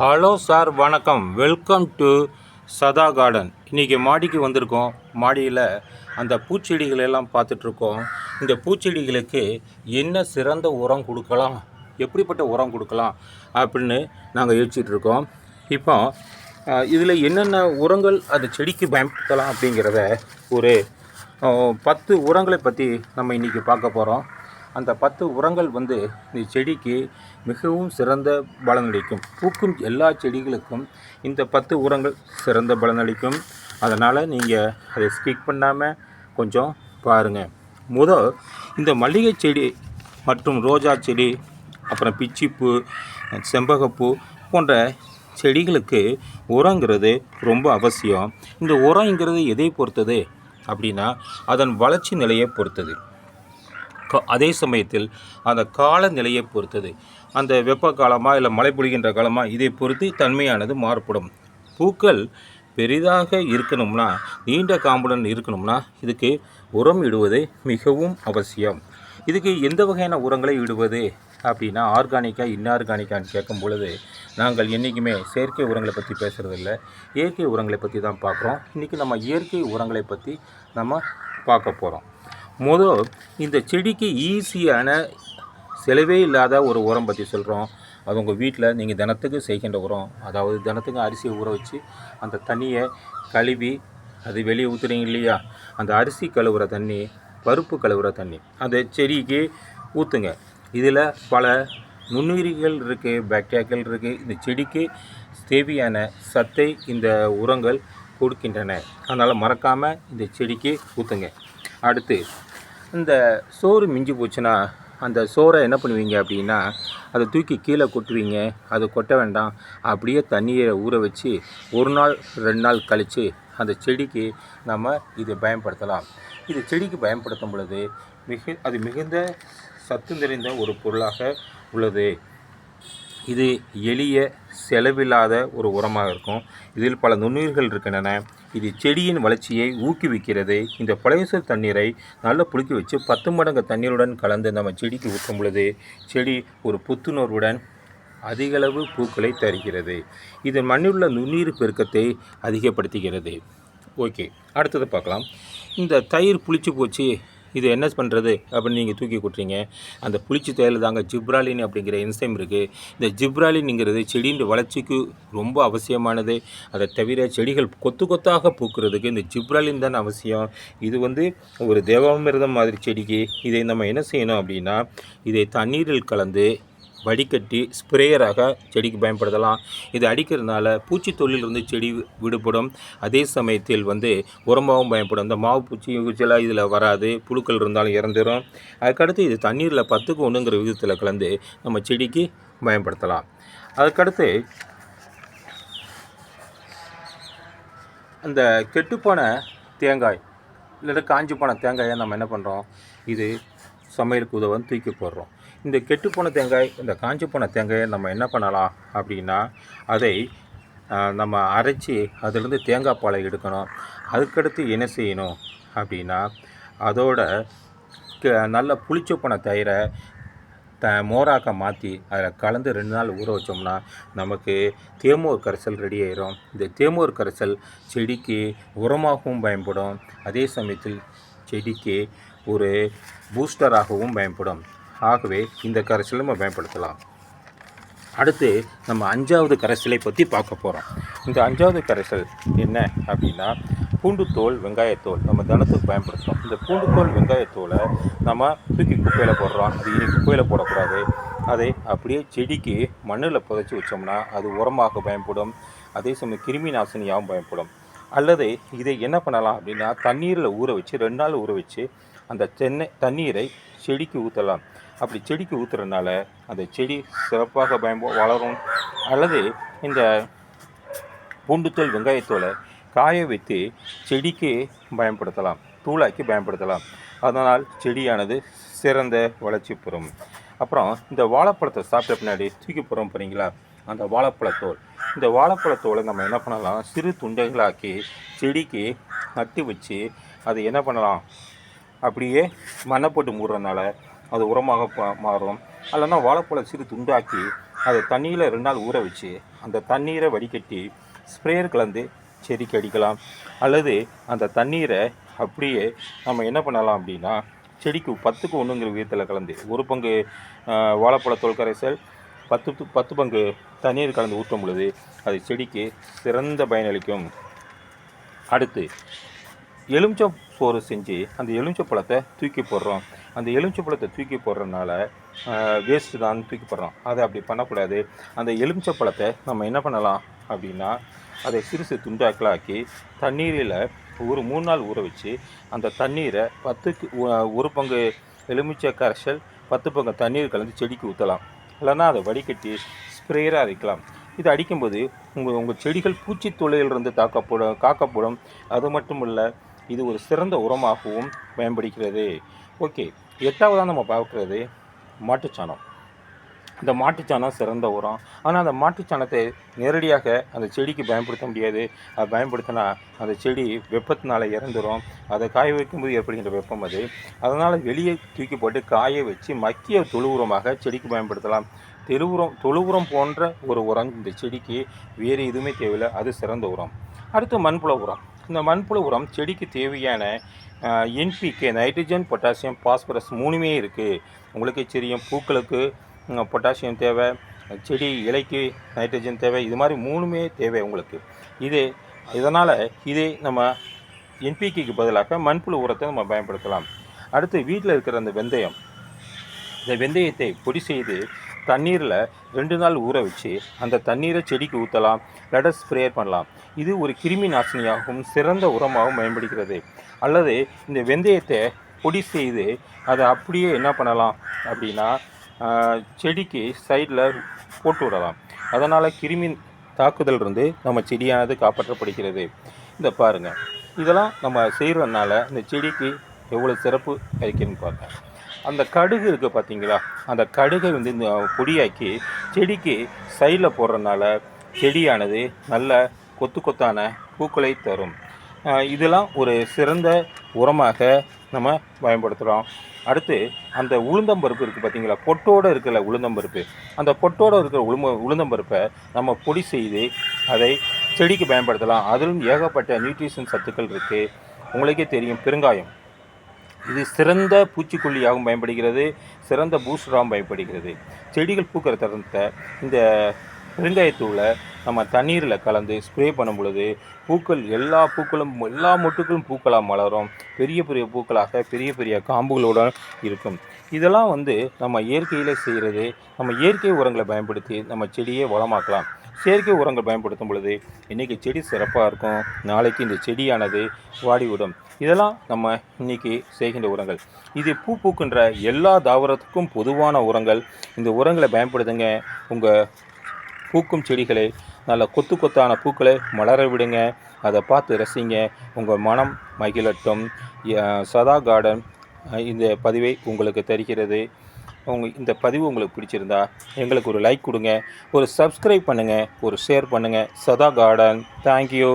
Hello sir வணக்கம். Welcome to Sadha garden இன்றைக்கி மாடிக்கு வந்திருக்கோம். மாடியில் அந்த பூச்செடிகள் எல்லாம் பார்த்துட்ருக்கோம். இந்த பூச்செடிகளுக்கு என்ன சிறந்த உரம் கொடுக்கலாம்? எப்படிப்பட்ட உரம் கொடுக்கலாம்? அப்படின்னு நாங்கள் யோசிச்சுட்ருக்கோம். இப்போ இதில் என்னென்ன உரங்கள் அந்த செடிக்கு பயன்படுத்தலாம் அப்படிங்கிறத ஒரு பத்து உரங்களை பற்றி நம்ம இன்றைக்கி பார்க்க போகிறோம் அந்த பத்து உரங்கள் வந்து இந்த செடிக்கு மிகவும் சிறந்த பலனளிக்கும் பூக்கும் எல்லா செடிகளுக்கும் இந்த பத்து உரங்கள் சிறந்த பலனளிக்கும் அதனால் நீங்கள் அதை ஸ்கிக் பண்ணாமல் கொஞ்சம் பாருங்கள் முதல் இந்த மல்லிகை செடி மற்றும் ரோஜா செடி அப்புறம் பிச்சிப்பூ செம்பகப்பூ போன்ற செடிகளுக்கு உரங்கிறது ரொம்ப அவசியம். இந்த உரங்கிறது எதை பொறுத்தது? அப்படின்னா அதன் வளர்ச்சி நிலையை பொறுத்தது. அதே சமயத்தில் அந்த காலநிலையை பொறுத்தது. அந்த வெப்ப காலமாக இல்லை மழை பொழிகின்ற காலமாக இதை பொறுத்து தன்மையானது மாறுபடும். பூக்கள் பெரிதாக இருக்கணும்னா நீண்ட காம்புடன் இருக்கணும்னா இதுக்கு உரம் இடுவது மிகவும் அவசியம். இதுக்கு எந்த வகையான உரங்களை இடுவது? அப்படின்னா ஆர்கானிக்கா இன்ஆர்கானிக்கான்னு கேட்கும் பொழுது நாங்கள் என்றைக்குமே செயற்கை உரங்களை பற்றி பேசுகிறதில்ல இயற்கை உரங்களை பற்றி தான் பார்க்குறோம். இன்றைக்கி நம்ம இயற்கை உரங்களை பற்றி நம்ம பார்க்க போகிறோம் முதல் இந்த செடிக்கு ஈஸியான செலவே இல்லாத ஒரு உரம் பற்றி சொல்கிறோம் அது உங்கள் வீட்டில் நீங்கள் தினத்துக்கு செய்கின்ற உரம். அதாவது தினத்துக்கு அரிசியை ஊற வச்சு அந்த தண்ணியை கழுவி அது வெளியே ஊற்றுறீங்க இல்லையா? அந்த அரிசி கழுவுற தண்ணி பருப்பு கழுவுற தண்ணி அந்த செடிக்கு ஊற்றுங்க இதில் பல நுண்ணுயிரிகள் இருக்குது பாக்டீரியாக்கள் இருக்குது இந்த செடிக்கு தேவையான சத்தை இந்த உரங்கள் கொடுக்கின்றன. அதனால் மறக்காமல் இந்த செடிக்கு ஊற்றுங்க அடுத்து இந்த சோறு மிஞ்சி போச்சுன்னா அந்த சோறை என்ன பண்ணுவீங்க அப்படின்னா அதை தூக்கி கீழே கொட்டுவீங்க. அது கொட்ட வேண்டாம். அப்படியே தண்ணியை ஊற வச்சு ஒரு நாள் ரெண்டு நாள் கழித்து அந்த செடிக்கு நம்ம இதை பயன்படுத்தலாம். இது செடிக்கு பயன்படுத்தும் பொழுது மிக அது மிகுந்த சத்து நிறைந்த ஒரு பொருளாக உள்ளது. இது எளிய செலவில்லாத ஒரு உரமாக இருக்கும். இதில் பல நுண்ணுயிர்கள் இருக்கின்றன. இது செடியின் வளர்ச்சியை ஊக்குவிக்கிறது. இந்த பழையசூர் தண்ணீரை நல்லா புளிக்க வச்சு பத்து மடங்கு தண்ணீருடன் கலந்து நம்ம செடிக்கு ஊற்றும் பொழுது செடி ஒரு புத்துணர்வுடன் அதிகளவு பூக்களை தருகிறது. இது மண்ணிலுள்ள நுண்ணீர் பெருக்கத்தை அதிகப்படுத்துகிறது. ஓகே அடுத்தது பார்க்கலாம். இந்த தயிர் புளிச்சு போச்சு. இது என்ன பண்ணுறது அப்படின்னு நீங்கள் தூக்கி கொட்டுறீங்க. அந்த புளிச்ச தயிரில் தாங்க ஜிப்ராலின் அப்படிங்கிற என்சைம் இருக்குது இந்த ஜிப்ராலின்ங்கிறது செடியின் வளர்ச்சிக்கு ரொம்ப அவசியமானது. அதை தவிர செடிகள் கொத்து கொத்தாக பூக்கிறதுக்கு இந்த ஜிப்ராலின் தான் அவசியம். இது வந்து ஒரு தேவாமிர்தம் மாதிரி செடிக்கு இதை நம்ம என்ன செய்யணும் அப்படின்னா இதை தண்ணீரில் கலந்து வடிகட்டி ஸ்ப்ரேயராக செடிக்கு பயன்படுத்தலாம். இது அடிக்கிறதுனால பூச்சி தொல்லிலிருந்து செடி விடுபடும். அதே சமயத்தில் வந்து உரமாகவும் பயன்படும். இந்த மாவு பூச்சி பூச்சியெல்லாம் இதில் வராது. புழுக்கள் இருந்தாலும் இறந்துடும் அதுக்கடுத்து இது தண்ணீரில் பத்துக்கு ஒன்றுங்கிற விதத்தில் கலந்து நம்ம செடிக்கு பயன்படுத்தலாம். அதுக்கடுத்து அந்த கெட்டுப்போன தேங்காய் இல்லைன்னா காஞ்சி போன தேங்காயை நம்ம என்ன பண்ணுறோம்? இது சமையலுக்கு உதவன்னு தூக்கி போடுறோம். இந்த கெட்டுப்போன தேங்காய் இந்த காஞ்சி போன தேங்காயை நம்ம என்ன பண்ணலாம் அப்படின்னா அதை நம்ம அரைச்சி அதிலேருந்து தேங்காய் பாலை எடுக்கணும். அதுக்கடுத்து என்ன செய்யணும் அப்படின்னா அதோட க- நல்ல புளிச்ச போன தயிரை த மோராக்க மாற்றி அதில் கலந்து ரெண்டு நாள் ஊற வச்சோம்னா நமக்கு தேமோர் கரைசல் ரெடி ஆயிரும். இந்த தேமோர் கரைசல் செடிக்கு உரமாகவும் பயன்படும். அதே சமயத்தில் செடிக்கு ஒரு பூஸ்டராகவும் பயன்படும். ஆகவே இந்த கரைசலை நம்ம பயன்படுத்தலாம். அடுத்து நம்ம அஞ்சாவது கரைசலை பற்றி பார்க்க போகிறோம் இந்த அஞ்சாவது கரைசல் என்ன அப்படின்னா பூண்டுத்தோல் வெங்காயத்தோல் நம்ம தினத்துக்கு பயன்படுத்துகிறோம் இந்த பூண்டுத்தோல் வெங்காயத்தோலை நம்ம தூக்கி குப்பையில் போடுறோம். அது இனி குப்பையில் போடக்கூடாது. அதை அப்படியே செடிக்கு மண்ணில் புதைச்சி வச்சோம்னா அது உரமாக பயன்படும். அதே சமயம் கிருமி நாசினியாகவும் பயன்படும். அல்லது இதை என்ன பண்ணலாம் அப்படின்னா தண்ணீரில் ஊற வச்சு ரெண்டு நாள் ஊற வச்சு அந்த தென்னை தண்ணீரை செடிக்கு ஊற்றலாம் அப்படி செடிக்கு ஊற்றுறதுனால அந்த செடி சிறப்பாக பயன்ப வளரும். அல்லது இந்த பூண்டுத்தோல் வெங்காயத்தோலை காய வைத்து செடிக்கு பயன்படுத்தலாம் தூளாக்கி பயன்படுத்தலாம். அதனால் செடியானது சிறந்த வளர்ச்சி பெறும். அப்புறம் இந்த வாழைப்பழத்தை சாப்பிட்ட பின்னாடி தூக்கி போகிறோம் போகிறீங்களா அந்த வாழைப்பழத்தோல். இந்த வாழைப்பழத்தோலை நம்ம என்ன பண்ணலாம்? சிறு துண்டைகளாக்கி செடிக்கு நட்டு வச்சு அதை என்ன பண்ணலாம்? அப்படியே மண்ணை போட்டு மூடுறதுனால அது உரமாக மாறும். இல்லைன்னா வாழைப்பழம் சிறு துண்டாக்கி அதை தண்ணியில் ரெண்டு நாள் ஊற வச்சு அந்த தண்ணீரை வடிகட்டி ஸ்ப்ரேயர் கலந்து செடிக்கு அடிக்கலாம். அல்லது அந்த தண்ணீரை அப்படியே நம்ம என்ன பண்ணலாம் அப்படின்னா செடிக்கு பத்துக்கு ஒன்றுங்கிற விதத்தில் கலந்து ஒரு பங்கு ஆஹ், வாழைப்பழத்தோல் கரைசல் பத்து பத்து பங்கு தண்ணீர் கலந்து ஊற்றும் பொழுது அது செடிக்கு சிறந்த பயனளிக்கும். அடுத்து எலுமிச்சம் சோறு செஞ்சு அந்த எலுமிச்சை பழத்தை தூக்கி போடுறோம். அந்த எலுமிச்சை பழத்தை தூக்கி போடுறதுனால வேஸ்ட்டு தான் தூக்கி போடுறோம். அதை அப்படி பண்ணக்கூடாது. அந்த எலுமிச்சை பழத்தை நம்ம என்ன பண்ணலாம் அப்படின்னா அதை சிறுசு துண்டாக்களாக்கி தண்ணீரில் ஒரு மூணு நாள் ஊற வச்சு அந்த தண்ணீரை பத்துக்கு ஒரு பங்கு எலுமிச்சை கரைசல் பத்து பங்கு தண்ணீர் கலந்து செடிக்கு ஊற்றலாம் இல்லைன்னா அதை வடிகட்டி ஸ்ப்ரேயராக அரைக்கலாம். இது அடிக்கும்போது உங்கள் உங்கள் செடிகள் பூச்சி தொழிலிருந்து தாக்கப்படும் காக்கப்படும். அது மட்டும் இல்லை இது ஒரு சிறந்த உரமாகவும் பயன்படுகிறது. ஓகே எட்டாவதாக நம்ம பார்க்குறது மாட்டுச்சாணம். இந்த மாட்டுச்சாணம் சிறந்த உரம். ஆனால் அந்த மாட்டுச்சாணத்தை நேரடியாக அந்த செடிக்கு பயன்படுத்த முடியாது. அதை பயன்படுத்தினா அந்த செடி வெப்பத்தினால இறந்துரும். அதை காய வைக்கும்போது ஏற்படுகின்ற வெப்பம் அது. அதனால் வெளியே தூக்கி போட்டு காய வச்சு மக்கிய தொழு உரமாக செடிக்கு பயன்படுத்தலாம். தெரு உரம் தொழு உரம் போன்ற ஒரு உரம் இந்த செடிக்கு. வேறு எதுவுமே தேவையில்லை. அது சிறந்த உரம். அடுத்து மண்புழு உரம். இந்த மண்புழு உரம் செடிக்கு தேவையான என்பிகே நைட்ரஜன் பொட்டாசியம் பாஸ்பரஸ் மூணுமே இருக்குது உங்களுக்கு தெரியும் பூக்களுக்கு பொட்டாசியம் தேவை செடி இலைக்கு நைட்ரஜன் தேவை இது மாதிரி மூணுமே தேவை உங்களுக்கு. இது இதனால் இதே நம்ம என்பிகேக்கு பதிலாக மண்புழு உரத்தை நம்ம பயன்படுத்தலாம். அடுத்து வீட்டில் இருக்கிற அந்த வெந்தயம். இந்த வெந்தயத்தை பொடி செய்து தண்ணீரில் ரெண்டு நாள் ஊற வச்சு அந்த தண்ணீரை செடிக்கு ஊற்றலாம் லெட்டஸ் ஸ்ப்ரே பண்ணலாம். இது ஒரு கிருமி நாசினியாகவும் சிறந்த உரமாகவும் பயன்படுகிறது. அல்லது இந்த வெந்தயத்தை பொடி செய்து அதை அப்படியே என்ன பண்ணலாம் அப்படின்னா செடிக்கு சைடில் போட்டு விடலாம். அதனால் கிருமி தாக்குதல் இருந்து நம்ம செடியானது காப்பாற்றப்படுகிறது. இந்த பாருங்கள் இதெல்லாம் நம்ம செய்கிறதுனால இந்த செடிக்கு எவ்வளோ சிறப்பு கிடைக்குன்னு பாருங்க. அந்த கடுகு இருக்குது பார்த்தீங்களா அந்த கடுகை வந்து இந்த பொடியாக்கி செடிக்கு சைடில் போடுறதுனால செடியானது நல்ல கொத்து கொத்தான பூக்களை தரும். இதெல்லாம் ஒரு சிறந்த உரமாக நம்ம பயன்படுத்துகிறோம் அடுத்து அந்த உளுந்தம்பருப்பு இருக்குது பார்த்தீங்களா பொட்டோடு இருக்கிற உளுந்தம்பருப்பு அந்த பொட்டோடு இருக்கிற உளும உளுந்தம்பருப்பை நம்ம பொடி செய்து அதை செடிக்கு பயன்படுத்தலாம். அதிலும் ஏகப்பட்ட நியூட்ரிஷன் சத்துக்கள் இருக்குது உங்களுக்கே தெரியும் பெருங்காயம். இது சிறந்த பூச்சிக்கொல்லியாகவும் பயன்படுகிறது சிறந்த பூஸ்டராகவும் பயன்படுகிறது. செடிகள் பூக்கிற தருணத்தை இந்த பெருங்காயத்தூளை நம்ம தண்ணீரில் கலந்து ஸ்ப்ரே பண்ணும் பொழுது பூக்கள் எல்லா பூக்களும் எல்லா மொட்டுக்களும் பூக்களாக மலரும். பெரிய பெரிய பூக்களாக பெரிய பெரிய காம்புகளுடன் இருக்கும். இதெல்லாம் வந்து நம்ம இயற்கையில் செய்கிறது நம்ம இயற்கை உரங்களை பயன்படுத்தி நம்ம செடியை வளமாக்கலாம். செயற்கை உரங்கள் பயன்படுத்தும் பொழுது இன்றைக்கி செடி சிறப்பாக இருக்கும். நாளைக்கு இந்த செடியானது வாடிவிடும். இதெல்லாம் நம்ம இன்றைக்கி செய்கின்ற உரங்கள். இது பூ பூக்கின்ற எல்லா தாவரத்துக்கும் பொதுவான உரங்கள். இந்த உரங்களை பயன்படுத்துங்க. உங்கள் பூக்கும் செடிகளை நல்ல கொத்து கொத்தான பூக்களை மலர விடுங்க. அதை பார்த்து ரசிங்க. உங்கள் மனம் மகிழட்டும். சதா கார்டன் இந்த பதிவை உங்களுக்கு தருகிறது. உங்கள் இந்த பதிவு உங்களுக்கு பிடிச்சிருந்தா எங்களுக்கு ஒரு லைக் கொடுங்க ஒரு சப்ஸ்கிரைப் பண்ணுங்கள் ஒரு ஷேர் பண்ணுங்கள் சதா கார்டன் தேங்க்யூ